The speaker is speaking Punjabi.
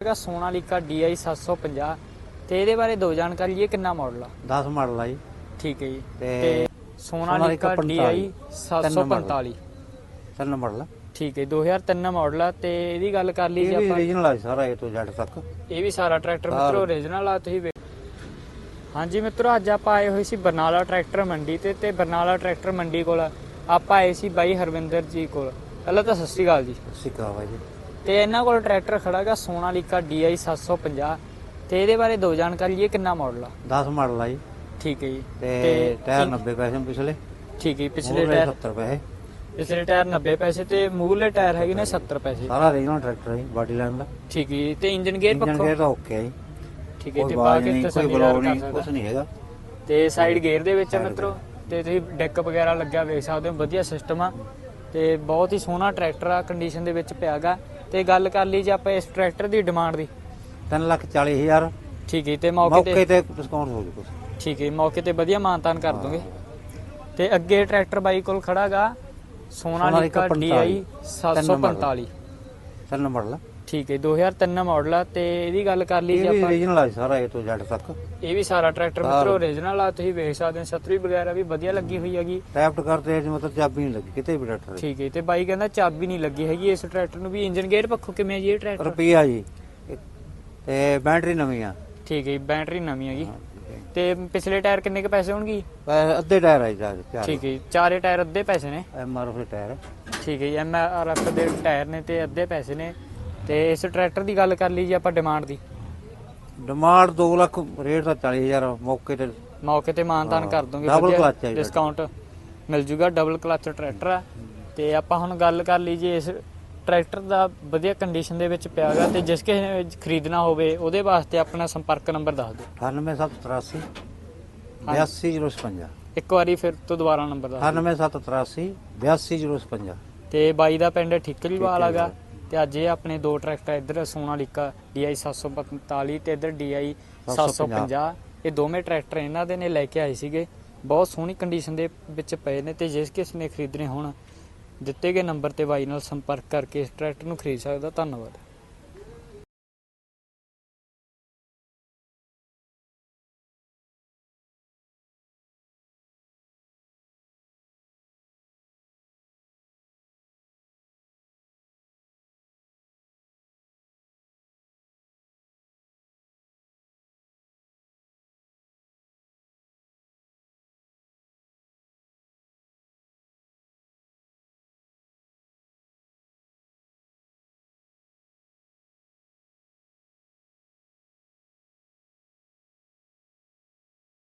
ਹੈਗਾ ਸੋਨਾਲੀਕਾ DI 750 ਤੇ ਇਹਦੇ ਬਾਰੇ ਦੋ ਜਾਣਕਾਰੀ ਇਹ ਕਿੰਨਾ ਮਾਡਲ ਆ? 10 ਮਾਡਲ ਆ ਜੀ। ਠੀਕ ਹੈ ਜੀ। ਤੇ ਸੋਨਾਲੀਕਾ DI 745 ਤਿੰਨ ਮਾਡਲ ਆ। ਠੀਕ ਹੈ 2003 ਮਾਡਲ ਆ। ਤੇ ਇਹਦੀ ਗੱਲ ਕਰ ਲਈ ਇਹ ਜੇ ਵੀ ਆਪਾਂ। ਰੀਜਨਲ ਆ ਜੀ ਸਾਰਾ A ਤੋਂ Z ਤੱਕ। ਇਹ ਵੀ ਸਾਰਾ ਟਰੈਕਟਰ। ਮਿੱਤਰੋ ਓਰੀਜਨਲ ਆ ਤੁਸੀਂ ਵੇਖ ਹਾਂਜੀ ਮਿੱਤਰੋ ਅੱਜ ਆਪਾਂ ਆਏ ਹੋਏ ਸੀ ਬਰਨਾਲਾ ਟਰੈਕਟਰ ਮੰਡੀ ਤੇ ਤੇ ਬਰਨਾਲਾ ਟਰੈਕਟਰ ਮੰਡੀ ਕੋਲ ਆਪਾਂ ਆਏ ਸੀ ਬਾਈ ਹਰਵਿੰਦਰ ਜੀ ਕੋਲ। ਪਹਿਲਾਂ ਤਾਂ ਸਤਿ ਸ਼੍ਰੀ ਅਕਾਲ ਜੀ। ਸਿੱਕਾ ਵਾ ਜੀ। ਤੇ ਇਹਨਾਂ ਕੋਲ ਟਰੈਕਟਰ ਖੜਾਗਾ ਸੋਨਾਲੀਕਾ DI 750 ਤੇ ਇਹਦੇ ਬਾਰੇ ਦੋ ਜਾਣਕਾਰੀ ਇਹ ਕਿੰਨਾ ਮਾਡਲ ਆ? 10 ਮਾਡਲ ਆ ਜੀ। ਠੀਕ ਹੈ ਜੀ। ਤੇ ਟਾਇਰ ਕੀ- 90 ਪੈਸੇ ਪਿਛਲੇ। ਠੀਕ ਹੈ ਪਿਛਲੇ ਟਾਇਰ 70 ਪੈਸੇ। ਪਿਛਲੇ ਟਾਇਰ 90 ਪੈਸੇ ਤੇ ਮੂਹਰਲੇ ਟਾਇਰ ਹੈਗੇ ਨੇ 70 ਪੈਸੇ। ਸਾਰਾ ਰੀਜਨਲ ਟਰੈਕਟਰ ਹੈ ਬਾਡੀ ਲਾਈਨ ਦਾ। ਠੀਕ ਹੈ ਤੇ ਇੰਜਨ ਗੇਅਰ ਇੰਜਨ ਪੱਖੋਂ? ਗੇਅਰ ਤਾਂ ਓਕੇ ਹੈ ਜੀ। ਠੀਕ ਹੈ ਤੇ ਪਾ ਬਾਜ ਕੇ ਨਹੀਂ ਕੋਈ ਬਲੌਗ ਨਹੀਂ ਕੁਝ ਨਹੀਂ ਹੈਗਾ। ਤੇ ਸਾਈਡ ਗੇਅਰ ਦੇ ਵਿੱਚ ਮਿੱਤਰੋ ਤੇ ਤੁਸੀਂ ਡੈਕ ਵਗੈਰਾ ਲੱਗਿਆ ਵੇਖ ਸਕਦੇ ਹੋ ਵਧੀਆ ਸਿਸਟਮ ਆ। ਤੇ ਬਹੁਤ ਹੀ ਸੋਹਣਾ ਟਰੈਕਟਰ ਆ ਕੰਡੀਸ਼ਨ ਦੇ ਵਿੱਚ ਪਿਆਗਾ ਤੇ ਗੱਲ ਕਰ ਲਈ ਜੇ ਆਪਾਂ ਇਸ ਟਰੈਕਟਰ ਦੀ ਡਿਮਾਂਡ ਦੀ। 3 ਲੱਖ 40 ਹਜ਼ਾਰ। ਠੀਕ ਹੈ ਤੇ ਮੌਕੇ ਮੌਕੇ ਤੇ ਤੇ ਡਿਸਕਾਊਂਟ ਹੋ ਜੂ ਕੁਝ ਠੀਕ ਹੈ ਮੌਕੇ ਤੇ ਵਧੀਆ ਮਾਨਤਾਨ ਕਰ ਦੋਗੇ। ਤੇ ਅੱਗੇ ਟਰੈਕਟਰ ਬਾਈ ਕੋਲ ਖੜਾਗਾ। ਸੋਨਾਲੀਕਾ DI 745 ਤਿੰਨ ਮਾਡਲ ਆ। ਠੀਕ ਹੈ 2003 ਮਾਡਲ ਆ ਤੇ ਇਹਦੀ ਗੱਲ ਕਰ ਲਈ ਜੇ ਇਹ ਆਪਾਂ। ਰੀਜਨਲ ਆ ਜੀ ਸਾਰਾ A ਤੋਂ Z ਤੱਕ। ਇਹ ਵੀ ਸਾਰਾ ਟਰੈਕਟਰ। ਮਿੱਤਰੋ ਓਰੀਜਨਲ ਆ ਤੁਸੀਂ ਵੇਖ ਸਕਦੇ ਹੋ ਛਤਰੀ ਵਗੈਰਾ ਵੀ ਵਧੀਆ ਲੱਗੀ ਹੋਈ ਹੈਗੀ। ਟੈਪਟ ਕਰਦੇ ਜੀ ਮਤਲਬ ਚਾਬੀ ਨਹੀਂ ਲੱਗੀ ਕਿਤੇ ਵੀ ਟਰੈਕਟਰ ਠੀਕ ਹੈ ਤੇ ਬਾਈ ਕਹਿੰਦਾ ਚਾਬੀ ਨਹੀਂ ਲੱਗੀ ਹੈਗੀ ਇਸ ਟਰੈਕਟਰ ਨੂੰ ਵੀ ਇੰਜਨ ਗੇਅਰ ਪੱਖੋਂ ਕਿਵੇਂ ਹੈ ਜੀ ਇਹ ਟਰੈਕਟਰ ਰੁਪਈਆ ਜੀ। ਤੇ ਬੈਟਰੀ ਨਵੀਂ ਆ। ਠੀਕ ਹੈ ਜੀ, ਬੈਟਰੀ ਨਵੀਂ ਹੈਗੀ। ਤੇ ਪਿਛਲੇ ਟਾਇਰ ਕਿੰਨੇ ਕ ਪੈਸੇ ਹੋਣਗੇ? ਅੱਧੇ ਟਾਇਰ ਆ ਜੀ ਚਾਰ ਠੀਕ ਹੈ ਜੀ, ਚਾਰੇ ਟਾਇਰ ਅੱਧੇ ਪੈਸੇ ਨੇ। ਐਮ ਆਰ ਐਫ ਟਾਇਰ ਠੀਕ ਹੈ ਜੀ ਐਮਆਰਐਫ ਦੇ ਟਾਇਰ ਨੇ ਤੇ ਅੱਧੇ ਪੈਸੇ ਨੇ। ਤੇ ਇਸ ਟਰੈਕਟਰ ਦੀ ਗੱਲ ਕਰ ਲਈ ਜੇ ਆਪਾਂ ਡਿਮਾਂਡ ਦੀ। ਡਿਮਾਂਡ 2 ਲੱਖ ਰੇਟ ਤਾਂ 40000 ਮੌਕੇ ਤੇ। ਮੌਕੇ ਤੇ ਮਾਨਤਾਨ ਕਰ ਦੋਗੇ ਹੈ ਡਿਸਕਾਊਂਟ ਮਿਲ ਜੂਗਾ ਡਬਲ ਕਲਚ ਟਰੈਕਟਰ ਆ। ਤੇ ਆਪਾਂ ਹੁਣ ਗੱਲ ਕਰ ਲਈ ਜੇ ਇਸ ਟਰੈਕਟਰ ਦਾ ਵਧੀਆ ਕੰਡੀਸ਼ਨ ਦੇ ਵਿੱਚ ਪਿਆਗਾ ਤੇ ਜਿਸ ਕਿਸੇ ਨੇ ਖਰੀਦਣਾ ਹੋਵੇ ਉਹਦੇ ਵਾਸਤੇ ਆਪਣਾ ਸੰਪਰਕ ਨੰਬਰ ਦੱਸ ਦਿਓ। 98783 82055 ਇੱਕ ਵਾਰੀ ਫਿਰ ਤੋਂ ਦੁਬਾਰਾ ਨੰਬਰ ਦੱਸ ਦਿਓ। 98783 82055 ਤੇ ਬਾਈ ਦਾ ਪਿੰਡ ਠਿੱਕਰੀਵਾਲ ਹੈਗਾ ਤੇ ਅੱਜ ਇਹ ਆਪਣੇ ਦੋ ਟਰੈਕਟਰ ਇੱਧਰ ਸੋਨਾਲੀਕਾ DI 745 ਤੇ ਇੱਧਰ DI 750 ਇਹ ਦੋਵੇਂ ਟਰੈਕਟਰ ਇਹਨਾਂ ਦੇ ਨੇ ਲੈ ਕੇ ਆਏ ਸੀਗੇ। ਬਹੁਤ ਸੋਹਣੀ ਕੰਡੀਸ਼ਨ ਦੇ ਵਿੱਚ ਪਏ ਨੇ ਤੇ ਜਿਸ ਕਿਸ ਨੇ ਖਰੀਦਣੇ ਹੋਣ, ਦਿੱਤੇ ਗਏ ਨੰਬਰ ਤੇ ਬਾਈ ਨਾਲ ਸੰਪਰਕ ਕਰਕੇ ਇਸ ਟਰੈਕਟਰ ਨੂੰ ਖਰੀਦ ਸਕਦਾ। ਧੰਨਵਾਦ।